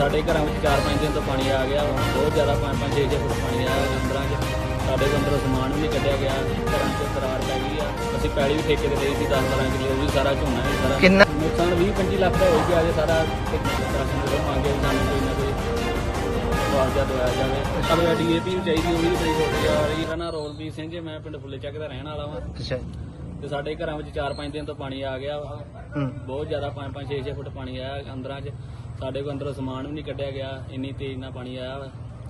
ਸਾਡੇ ਘਰਾਂ ਵਿੱਚ 4-5 ਦਿਨ ਤੋਂ ਪਾਣੀ ਆ ਗਿਆ। ਬਹੁਤ ਜ਼ਿਆਦਾ 5-5 6 ਫੁੱਟ ਪਾਣੀ ਆ ਅੰਦਰਾਂ 'ਚ। ਸਾਡੇ ਅੰਦਰੋਂ ਸਮਾਨ ਵੀ ਕੱਢਿਆ ਗਿਆ। ਘਰਾਂ 'ਚ ਦਰਾਰ ਪੈ ਗਈ ਆ। ਅਸੀਂ ਪੈਲੀ ਵੀ ਠੇਕੇ ਤੇ ਲਈ ਸੀ 10-12 ਕਿੱਲੇ ਵੀ ਸਾਰਾ ਝੋਨਾ ਵੀ ਸਾਰਾ। ਕਿੰਨਾ? ਨੁਕਸਾਨ 20-25 ਲੱਖ ਦਾ ਹੋ ਗਿਆ ਜੇ ਸਾਰਾ ਰਾਸ਼ਨ ਦੇ ਮੰਗੇ ਸਾਨੂੰ ਕੋਈ ਨਾ ਕੋਈ ਮੁਆਵਜ਼ਾ ਦਵਾਇਆ ਜਾਵੇ। ਸਾਨੂੰ ਡੀਏਪੀ ਵੀ ਚਾਹੀਦੀ ਉਹ ਵੀ ਬੜੀ ਛੋਟੀ ਆ ਰਹੀ ਹੈ ਨਾ ਰੋਲਵੀਰ ਸਿੰਘ ਜੀ ਮੈਂ ਪਿੰਡ ਫੁੱਲੇ ਚੱਕ ਦਾ ਰਹਿਣ ਵਾਲਾ ਵਾਂ। ਅੱਛਾ। ਤੇ ਸਾਡੇ ਘਰਾਂ ਵਿੱਚ 4-5 ਦਿਨ ਤੋਂ ਪਾਣੀ ਆ ਗਿਆ ਬਹੁਤ ਜ਼ਿਆਦਾ 5-5 6-6 ਫੁੱਟ ਪਾਣੀ ਆਇਆ ਅੰਦਰਾਂ 'ਚ। ਸਾਡੇ ਕੋਲ ਅੰਦਰੋਂ ਸਮਾਨ ਵੀ ਨਹੀਂ ਕੱਢਿਆ ਗਿਆ ਇੰਨੀ ਤੇਜ਼ ਨਾਲ ਪਾਣੀ ਆਇਆ ਵਾ।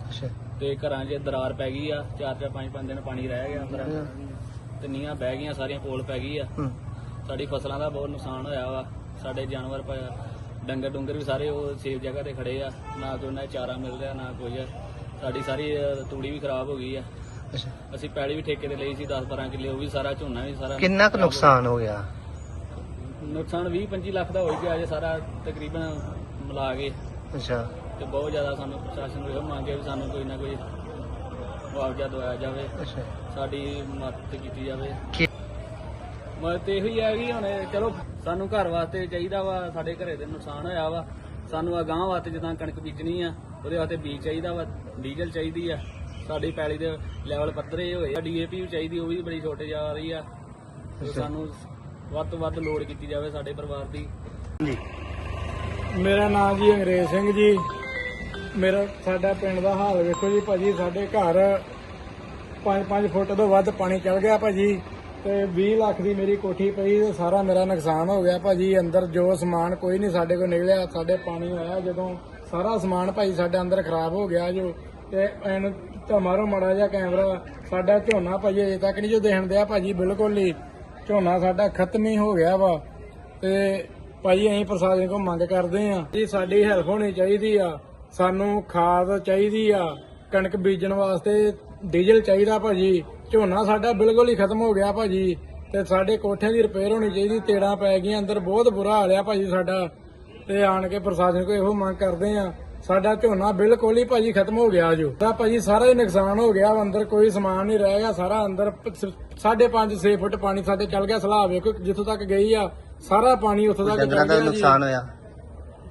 ਅੱਛਾ। ਤੇ ਘਰਾਂ 'ਚ ਦਰਾਰ ਪੈ ਗਈ ਆ 4-4 5-5 ਦਿਨ ਪਾਣੀ ਰਹਿ ਗਿਆ ਅੰਦਰ। ਤੇ ਨੀਆਂ ਬਹਿ ਗਈਆਂ ਸਾਰੀਆਂ ਪੋਲ ਪੈ ਗਈ ਆ। ਸਾਡੀ ਫਸਲਾਂ ਦਾ ਬਹੁਤ ਨੁਕਸਾਨ ਹੋਇਆ ਵਾ। ਸਾਡੇ ਜਾਨਵਰ ਡੰਗਰ ਡੁੰਗਰ ਵੀ ਸਾਰੇ ਉਹ ਸੇਫ ਜਗ੍ਹਾ ਤੇ ਖੜੇ ਆ। ਨਾ ਕੋਈ ਉਹਨਾਂ ਨੂੰ ਚਾਰਾ ਮਿਲ ਰਿਹਾ ਨਾ ਕੁਝ ਸਾਡੀ ਸਾਰੀ ਤੂੜੀ ਵੀ ਖਰਾਬ ਹੋ ਗਈ ਆ। ਅੱਛਾ। ਅਸੀਂ ਪੈਲੀ ਵੀ ਠੇਕੇ ਤੇ ਲਈ ਸੀ 10-12 ਕਿੱਲੇ ਉਹ ਵੀ ਸਾਰਾ ਝੋਨਾ ਵੀ ਸਾਰਾ ਕਿੰਨਾ ਕੁ ਨੁਕਸਾਨ ਹੋ ਗਿਆ। ਨੁਕਸਾਨ 20-25 ਲੱਖ ਦਾ ਹੋ ਗਿਆ ਜੇ ਸਾਰਾ ਤਕਰੀਬਨ ਮਿਲਾ ਕੇ। ਅੱਛਾ। ਤੇ ਬਹੁਤ ਜ਼ਿਆਦਾ ਸਾਨੂੰ ਪ੍ਰਸ਼ਾਸਨ ਨੂੰ ਇਹ ਮੰਗੇ ਵੀ ਸਾਨੂੰ ਕੋਈ ਨਾ ਕੋਈ ਮੁਆਵਜ਼ਾ ਦਵਾਇਆ ਜਾਵੇ। ਅੱਛਾ। ਸਾਡੀ ਮਦਦ ਕੀਤੀ ਜਾਵੇ। ਮਦਦ ਇਹੋ ਹੀ ਹੈ ਕਿ ਹੁਣ ਚਲੋ ਸਾਨੂੰ ਘਰ ਵਾਸਤੇ ਚਾਹੀਦਾ ਵਾ ਸਾਡੇ ਘਰੇ ਦੇ ਨੁਕਸਾਨ ਹੋਇਆ ਵਾ। ਸਾਨੂੰ ਅਗਾਂਹ ਵਾਸਤੇ ਜਦੋਂ ਕਣਕ ਬੀਜਣੀ ਆ ਉਹਦੇ ਵਾਸਤੇ ਬੀਜ ਚਾਹੀਦਾ ਵਾ ਡੀਜ਼ਲ ਚਾਹੀਦੀ ਆ। ਸਾਡੀ ਪੈਲੀ ਦੇ ਲੈਵਲ ਪੱਧਰੇ ਹੋਏ ਆ ਡੀਏਪੀ ਵੀ ਚਾਹੀਦੀ ਉਹ ਵੀ ਬੜੀ ਛੋਟੇ ਜਾ ਰਹੀ ਆ। ਸਾਨੂੰ ਵੱਧ ਤੋਂ ਵੱਧ ਲੋੜ ਕੀਤੀ ਜਾਵੇ ਸਾਡੇ ਪਰਿਵਾਰ ਦੀ। ਜੀ ਮੇਰਾ ਨਾਮ ਜੀ ਅੰਗਰੇਜ਼ ਸਿੰਘ ਜੀ। ਮੇਰਾ ਸਾਡਾ ਪਿੰਡ ਦਾ ਹਾਲ ਵੇਖੋ ਜੀ ਭਾਜੀ, ਸਾਡੇ ਘਰ 5-5 ਫੁੱਟ ਤੋਂ ਵੱਧ ਪਾਣੀ ਚੜ ਗਿਆ ਭਾਜੀ ਤੇ 20 ਲੱਖ ਦੀ ਮੇਰੀ ਕੋਠੀ ਪਈ ਤੇ ਸਾਰਾ ਮੇਰਾ ਨੁਕਸਾਨ ਹੋ ਗਿਆ ਭਾਜੀ। ਅੰਦਰ ਜੋ ਸਮਾਨ ਕੋਈ ਨਹੀਂ ਸਾਡੇ ਕੋਲ ਨਿਕਲਿਆ, ਸਾਡੇ ਪਾਣੀ ਆਇਆ ਜਦੋਂ ਸਾਰਾ ਸਮਾਨ ਭਾਜੀ ਸਾਡੇ ਅੰਦਰ ਖਰਾਬ ਹੋ ਗਿਆ ਜੋ। ਤੇ ਐਨ ਤਾਂ ਮਾਰੋ ਮੜਾ ਜਿਹਾ ਕੈਮਰਾ, ਸਾਡਾ ਝੋਨਾ ਭਾਜੀ ਅਜੇ ਤੱਕ ਨਹੀਂ ਜੋ ਦੇਖਣ ਦਿਆ ਭਾਜੀ, ਬਿਲਕੁਲ ਹੀ। ਝੋਨਾ ਸਾਡਾ ਖਤਮ ਹੀ ਹੋ ਗਿਆ ਵਾ। ਤੇ ਭਾਈ, ਅਸੀਂ ਪ੍ਰਸ਼ਾਸਨ ਕੋਲ ਮੰਗ ਕਰਦੇ ਆ ਜੀ ਸਾਡੀ ਹੈਲਪ ਹੋਣੀ ਚਾਹੀਦੀ ਆ। ਸਾਨੂੰ ਖਾਦ ਚਾਹੀਦੀ ਆ, ਕਣਕ ਬੀਜਣ ਵਾਸਤੇ ਡੀਜ਼ਲ ਚਾਹੀਦਾ ਭਾਜੀ। ਝੋਨਾ ਸਾਡਾ ਬਿਲਕੁਲ ਹੀ ਖਤਮ ਹੋ ਗਿਆ ਭਾਜੀ ਤੇ ਸਾਡੇ ਕੋਠਿਆਂ ਦੀ ਰਿਪੇਅਰ ਹੋਣੀ ਚਾਹੀਦੀ, ਤੇੜਾਂ ਪੈ ਗਈਆਂ, ਅੰਦਰ ਬਹੁਤ ਬੁਰਾ ਹਾਲ ਆ ਭਾਜੀ ਸਾਡਾ। ਤੇ ਆਣ ਕੇ ਪ੍ਰਸ਼ਾਸਨ ਕੋਲ ਇਹੋ ਮੰਗ ਕਰਦੇ ਆ ਸਾਡਾ ਝੋਨਾ ਬਿਲਕੁਲ ਹੀ ਭਾਜੀ ਖਤਮ ਹੋ ਗਿਆ ਜੋ। ਤਾਂ ਭਾਜੀ ਸਾਰਾ ਹੀ ਨੁਕਸਾਨ ਹੋ ਗਿਆ, ਅੰਦਰ ਕੋਈ ਸਮਾਨ ਨਹੀਂ ਰਹਿ ਗਿਆ, ਸਾਰਾ ਅੰਦਰ 5.5 6 ਫੁੱਟ ਪਾਣੀ ਸਾਡੇ ਚੱਲ ਗਿਆ, ਸਲਾਹ ਵੇਖੋ ਜਿੱਥੋਂ ਤੱਕ ਗਈ ਆ। ਸਾਰਾ ਪਾਣੀ ਉੱਥੋਂ ਤੱਕ ਡੰਗਰਾਂ ਦਾ ਨੁਕਸਾਨ ਹੋਇਆ।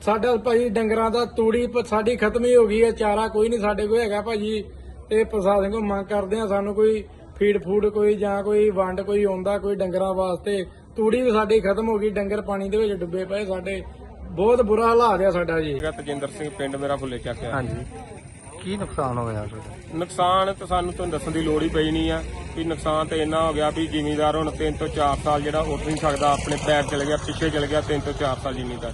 ਸਾਡਾ ਭਾਜੀ ਡੰਗਰਾਂ ਦਾ ਤੂੜੀ ਸਾਡੀ ਖਤਮ ਹੀ ਹੋ ਗਈ ਹੈ ਚਾਰਾ ਕੋਈ ਨਹੀਂ ਸਾਡੇ ਕੋਲ ਹੈਗਾ ਭਾਜੀ। ਤੇ ਪ੍ਰਸ਼ਾਸਨ ਕੋਲ ਮੰਗ ਕਰਦੇ ਆ ਸਾਨੂੰ ਕੋਈ ਫੀਡ ਫੂਡ ਕੋਈ ਜਾਂ ਕੋਈ ਵੰਡ ਕੋਈ ਆਉਂਦਾ ਕੋਈ ਡੰਗਰਾਂ ਵਾਸਤੇ। ਤੂੜੀ ਵੀ ਸਾਡੀ ਖਤਮ ਹੋ ਗਈ ਡੰਗਰ ਪਾਣੀ ਦੇ ਵਿੱਚ ਡੁੱਬੇ ਪਏ ਸਾਡੇ। ਬਹੁਤ ਬੁਰਾ ਹਾਲਾਤ ਆ ਸਾਡਾ ਜੀ। ਤਜਿੰਦਰ ਸਿੰਘ ਪਿੰਡ ਮੇਰਾ ਫੁੱਲੇ ਚੱਕ ਆ। ਹਾਂਜੀ। ਕੀ ਨੁਕਸਾਨ ਹੋ ਗਿਆ ਤੁਹਾਡਾ? ਨੁਕਸਾਨ ਤਾਂ ਸਾਨੂੰ ਤੁਹਾਨੂੰ ਦੱਸਣ ਦੀ ਲੋੜ ਹੀ ਪਈ ਨਹੀਂ ਆ ਵੀ ਨੁਕਸਾਨ ਤੇ ਇੰਨਾ ਹੋ ਗਿਆ ਵੀ ਜ਼ਿਮੀਂਦਾਰ ਹੁਣ 3 ਤੋਂ 4 ਸਾਲ ਜਿਹੜਾ ਉੱਠ ਨਹੀਂ ਸਕਦਾ, ਆਪਣੇ ਪੈਰ ਚਲੇ ਗਿਆ, ਪਿੱਛੇ ਚਲ ਗਿਆ 3 ਤੋਂ 4 ਸਾਲ ਜ਼ਿਮੀਂਦਾਰ।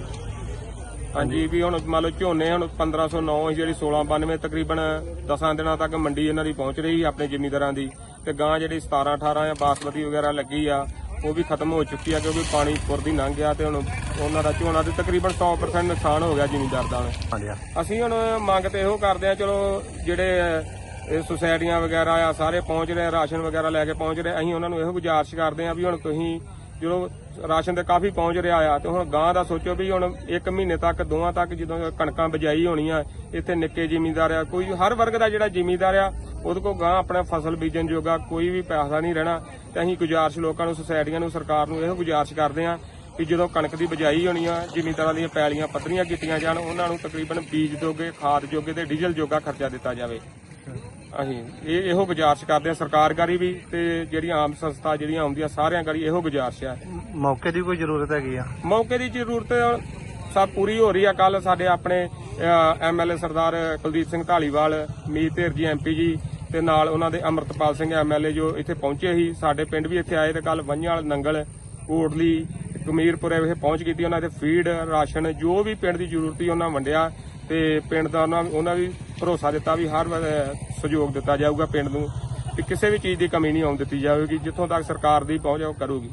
ਹਾਂਜੀ, ਵੀ ਹੁਣ ਮੰਨ ਲਓ ਝੋਨੇ ਹੁਣ 1509 ਜਿਹੜੀ 1692 ਤਕਰੀਬਨ 10 ਦਿਨਾਂ ਤੱਕ ਮੰਡੀ ਇਹਨਾਂ ਦੀ ਪਹੁੰਚ ਰਹੀ ਆਪਣੇ ਜ਼ਿਮੀਂਦਾਰਾਂ ਦੀ। ਤੇ ਗਾਂ ਜਿਹੜੀ 17 18 ਜਾਂ ਬਾਸਮਤੀ ਵਗੈਰਾ ਲੱਗੀ ਆ ਉਹ ਵੀ ਖਤਮ ਹੋ ਚੁੱਕੀ ਆ ਕਿਉਂਕਿ ਪਾਣੀ ਪੁਰਦੀ ਲੰਘ ਗਿਆ ਤੇ ਹੁਣ ਉਹਨਾਂ ਦਾ ਝੋਨਾ ਤੇ ਤਕਰੀਬਨ 100% ਨੁਕਸਾਨ ਹੋ ਗਿਆ ਜ਼ਿਮੀਂਦਾਰ ਦਾ ਹੁਣ। ਅਸੀਂ ਹੁਣ ਮੰਗ ਤੇ ਇਹੋ ਕਰਦੇ ਆ ਚਲੋ ਜਿਹੜੇ ਇਹ ਸੁਸਾਇਟੀਆਂ ਵਗੈਰਾ ਆ ਸਾਰੇ ਪਹੁੰਚ ਰਹੇ ਆ, ਰਾਸ਼ਨ ਵਗੈਰਾ ਲੈ ਕੇ ਪਹੁੰਚ ਰਹੇ ਅਸੀਂ ਉਹਨਾਂ ਨੂੰ ਇਹੋ ਗੁਜ਼ਾਰਿਸ਼ ਕਰਦੇ ਆ ਵੀ ਹੁਣ ਤੁਸੀਂ ਜਦੋਂ ਰਾਸ਼ਨ ਤੇ ਕਾਫੀ ਪਹੁੰਚ ਰਿਹਾ ਆ ਤੇ ਹੁਣ ਗਾਂ ਦਾ ਸੋਚੋ ਵੀ ਹੁਣ 1 ਮਹੀਨੇ ਤੱਕ, ਦੋਵਾਂ ਤੱਕ ਜਦੋਂ ਕਣਕਾਂ ਬਜਾਈ ਹੋਣੀ ਆ ਇੱਥੇ ਨਿੱਕੇ ਜ਼ਿਮੀਂਦਾਰ ਆ, ਕੋਈ ਹਰ ਵਰਗ ਦਾ ਜਿਹੜਾ ਜ਼ਿਮੀਂਦਾਰ ਆ, ਉਹਦੇ ਕੋਲ ਗਾਂ ਆਪਣਾ ਫਸਲ ਬੀਜਣ ਜੋਗਾ ਕੋਈ ਵੀ ਪੈਸਾ ਨਹੀਂ ਰਹਿਣਾ। ਤੇ ਅਸੀਂ ਗੁਜ਼ਾਰਸ਼ ਲੋਕਾਂ ਨੂੰ, ਸੁਸਾਇਟੀਆਂ ਨੂੰ, ਸਰਕਾਰ ਨੂੰ ਇਹੋ ਗੁਜ਼ਾਰਸ਼ ਕਰਦੇ ਆ ਕਿ ਜਦੋਂ ਕਣਕ ਦੀ ਬਜਾਈ ਹੋਣੀ ਆ ਜ਼ਿਮੀਂਦਾਰਾਂ ਦੀਆਂ ਪੈਲੀਆਂ ਪੱਧਰੀਆਂ ਕੀਤੀਆਂ ਜਾਣ, ਉਹਨਾਂ ਨੂੰ ਤਕਰੀਬਨ ਬੀਜ ਜੋਗੇ, ਖਾਦ ਜੋਗੇ ਤੇ ਡੀਜ਼ਲ ਜੋਗਾ ਖਰਚਾ ਦਿੱਤਾ ਜਾਵੇ। ਅਸੀਂ ਇਹ ਇਹੋ ਗੁਜ਼ਾਰਿਸ਼ ਕਰਦੇ ਆ ਸਰਕਾਰ ਗਾਰੀ ਵੀ ਤੇ ਜਿਹੜੀਆਂ ਆਮ ਸੰਸਥਾ ਜਿਹੜੀਆਂ ਆਉਂਦੀਆਂ ਸਾਰਿਆਂ ਗਾਰੀ ਇਹੋ ਗੁਜ਼ਾਰਿਸ਼ ਆ। ਮੌਕੇ ਦੀ ਕੋਈ ਜ਼ਰੂਰਤ ਹੈਗੀ ਆ? ਮੌਕੇ ਦੀ ਜ਼ਰੂਰਤ ਸਭ ਪੂਰੀ ਹੋ ਰਹੀ ਆ। ਕੱਲ ਸਾਡੇ ਆਪਣੇ ਐਮਐਲਏ ਸਰਦਾਰ ਕੁਲਦੀਪ ਸਿੰਘ ਢਾਲੀਵਾਲ ਮੀਤ ਧੀਰ ਜੀ ਐਮਪੀ ਜੀ ਤੇ ਨਾਲ ਉਹਨਾਂ ਦੇ ਅਮਰਤਪਾਲ ਸਿੰਘ ਐਮਐਲਏ ਜੋ ਇੱਥੇ ਪਹੁੰਚੇ ਸੀ ਸਾਡੇ ਪਿੰਡ ਵੀ ਇੱਥੇ ਆਏ ਤੇ ਕੱਲ ਵੰਝਾਲ ਨੰਗਲ ਕੋਟਲੀ ਕਮੀਰਪੁਰੇ ਵਿਖੇ ਪਹੁੰਚ ਕੀਤੀ ਉਹਨਾਂ ਦੇ ਫੀਡ ਰਾਸ਼ਨ ਜੋ ਵੀ ਪਿੰਡ ਦੀ ਜ਼ਰੂਰਤ ਸੀ ਉਹਨਾਂ ਵੰਡਿਆ ਤੇ ਪਿੰਡ ਦਾ ਉਹਨਾਂ ਉਹਨਾਂ ਵੀ ਭਰੋਸਾ ਦਿੱਤਾ ਵੀ ਹਰ ਸਹਿਯੋਗ ਦਿੱਤਾ ਜਾਊਗਾ ਪਿੰਡ ਨੂੰ ਕਿ ਕਿਸੇ ਵੀ ਚੀਜ਼ ਦੀ ਕਮੀ ਨਹੀਂ ਆਉਣ ਦਿੱਤੀ ਜਾਵੇਗੀ, ਜਿੱਥੋਂ ਤੱਕ ਸਰਕਾਰ ਦੀ ਪਹੁੰਚ ਹੈ ਉਹ ਕਰੂਗੀ।